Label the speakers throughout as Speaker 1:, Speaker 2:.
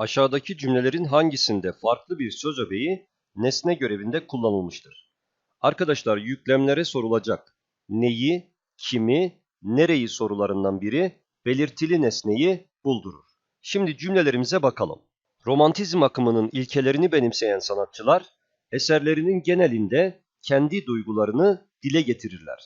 Speaker 1: Aşağıdaki cümlelerin hangisinde farklı bir söz öbeği nesne görevinde kullanılmıştır? Arkadaşlar yüklemlere sorulacak neyi, kimi, nereyi sorularından biri belirtili nesneyi buldurur. Şimdi cümlelerimize bakalım. Romantizm akımının ilkelerini benimseyen sanatçılar eserlerinin genelinde kendi duygularını dile getirirler.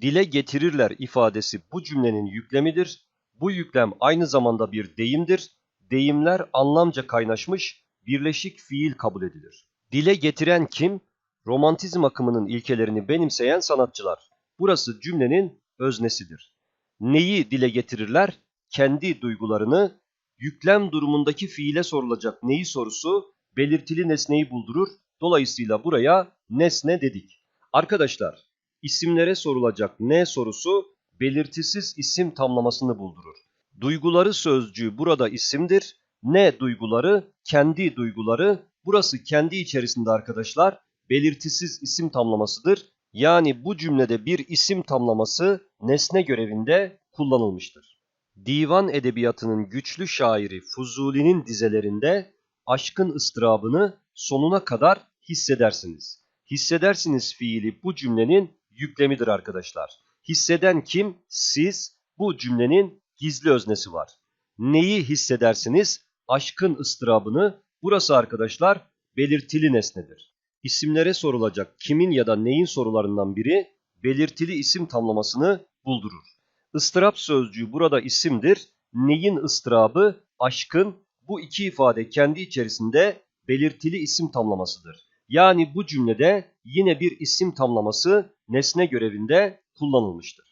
Speaker 1: Dile getirirler ifadesi bu cümlenin yüklemidir. Bu yüklem aynı zamanda bir deyimdir. Deyimler anlamca kaynaşmış birleşik fiil kabul edilir. Dile getiren kim? Romantizm akımının ilkelerini benimseyen sanatçılar. Burası cümlenin öznesidir. Neyi dile getirirler? Kendi duygularını, yüklem durumundaki fiile sorulacak neyi sorusu belirtili nesneyi buldurur. Dolayısıyla buraya nesne dedik. Arkadaşlar isimlere sorulacak ne sorusu belirtisiz isim tamlamasını buldurur. Duyguları sözcüğü burada isimdir. Ne duyguları? Kendi duyguları. Burası kendi içerisinde arkadaşlar belirtisiz isim tamlamasıdır. Yani bu cümlede bir isim tamlaması nesne görevinde kullanılmıştır. Divan edebiyatının güçlü şairi Fuzuli'nin dizelerinde aşkın ıstırabını sonuna kadar hissedersiniz. Hissedersiniz fiili bu cümlenin yüklemidir arkadaşlar. Hisseden kim? Siz. Bu cümlenin gizli öznesi var. Neyi hissedersiniz? Aşkın ıstırabını. Burası arkadaşlar belirtili nesnedir. İsimlere sorulacak kimin ya da neyin sorularından biri belirtili isim tamlamasını buldurur. Istırap sözcüğü burada isimdir. Neyin ıstırabı? Aşkın. Bu iki ifade kendi içerisinde belirtili isim tamlamasıdır. Yani bu cümlede yine bir isim tamlaması nesne görevinde kullanılmıştır.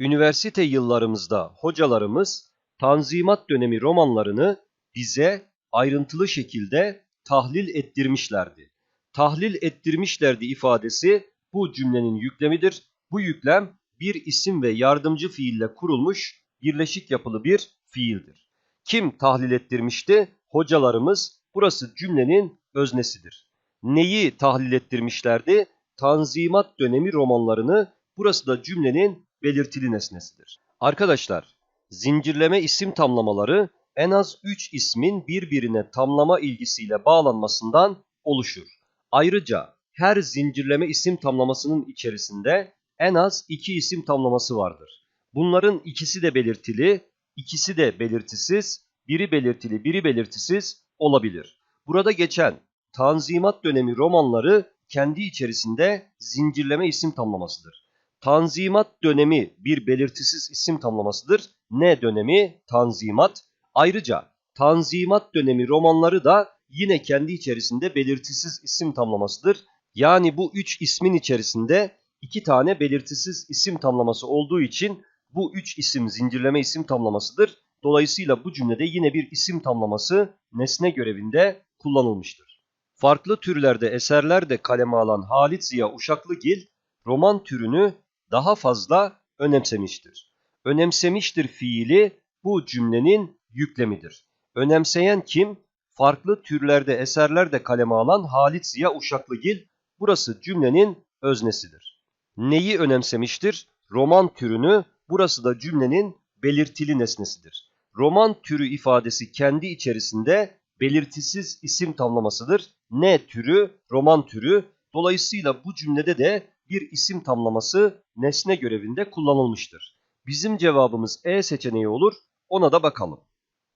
Speaker 1: Üniversite yıllarımızda hocalarımız Tanzimat dönemi romanlarını bize ayrıntılı şekilde tahlil ettirmişlerdi. Tahlil ettirmişlerdi ifadesi bu cümlenin yüklemidir. Bu yüklem bir isim ve yardımcı fiille kurulmuş birleşik yapılı bir fiildir. Kim tahlil ettirmişti? Hocalarımız. Burası cümlenin öznesidir. Neyi tahlil ettirmişlerdi? Tanzimat dönemi romanlarını. Burası da cümlenin belirtili nesnesidir. Arkadaşlar, zincirleme isim tamlamaları en az 3 ismin birbirine tamlama ilgisiyle bağlanmasından oluşur. Ayrıca her zincirleme isim tamlamasının içerisinde en az 2 isim tamlaması vardır. Bunların ikisi de belirtili, ikisi de belirtisiz, biri belirtili, biri belirtisiz olabilir. Burada geçen Tanzimat dönemi romanları kendi içerisinde zincirleme isim tamlamasıdır. Tanzimat dönemi bir belirtisiz isim tamlamasıdır. Ne dönemi? Tanzimat. Ayrıca Tanzimat dönemi romanları da yine kendi içerisinde belirtisiz isim tamlamasıdır. Yani bu üç ismin içerisinde iki tane belirtisiz isim tamlaması olduğu için bu üç isim zincirleme isim tamlamasıdır. Dolayısıyla bu cümlede yine bir isim tamlaması nesne görevinde kullanılmıştır. Farklı türlerde eserler de kaleme alan Halit Ziya Uşaklıgil roman türünü daha fazla önemsemiştir. Önemsemiştir fiili bu cümlenin yüklemidir. Önemseyen kim? Farklı türlerde eserler de kaleme alan Halit Ziya Uşaklıgil. Burası cümlenin öznesidir. Neyi önemsemiştir? Roman türünü. Burası da cümlenin belirtili nesnesidir. Roman türü ifadesi kendi içerisinde belirtisiz isim tamlamasıdır. Ne türü? Roman türü. Dolayısıyla bu cümlede de bir isim tamlaması nesne görevinde kullanılmıştır. Bizim cevabımız E seçeneği olur. Ona da bakalım.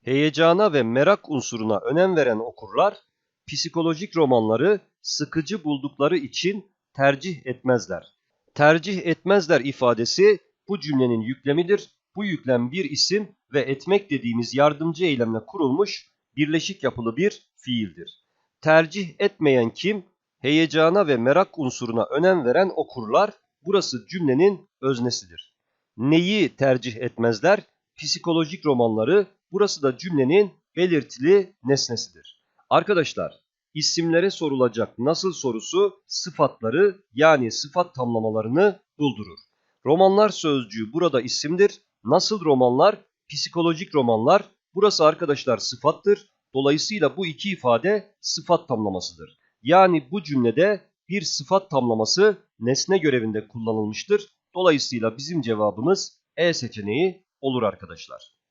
Speaker 1: Heyecana ve merak unsuruna önem veren okurlar psikolojik romanları sıkıcı buldukları için tercih etmezler. Tercih etmezler ifadesi bu cümlenin yüklemidir. Bu yüklem bir isim ve etmek dediğimiz yardımcı eylemle kurulmuş birleşik yapılı bir fiildir. Tercih etmeyen kim? Heyecana ve merak unsuruna önem veren okurlar. Burası cümlenin öznesidir. Neyi tercih etmezler? Psikolojik romanları. Burası da cümlenin belirtili nesnesidir. Arkadaşlar isimlere sorulacak nasıl sorusu sıfatları yani sıfat tamlamalarını buldurur. Romanlar sözcüğü burada isimdir. Nasıl romanlar? Psikolojik romanlar. Burası arkadaşlar sıfattır. Dolayısıyla bu iki ifade sıfat tamlamasıdır. Yani bu cümlede bir sıfat tamlaması nesne görevinde kullanılmıştır. Dolayısıyla bizim cevabımız E seçeneği olur arkadaşlar.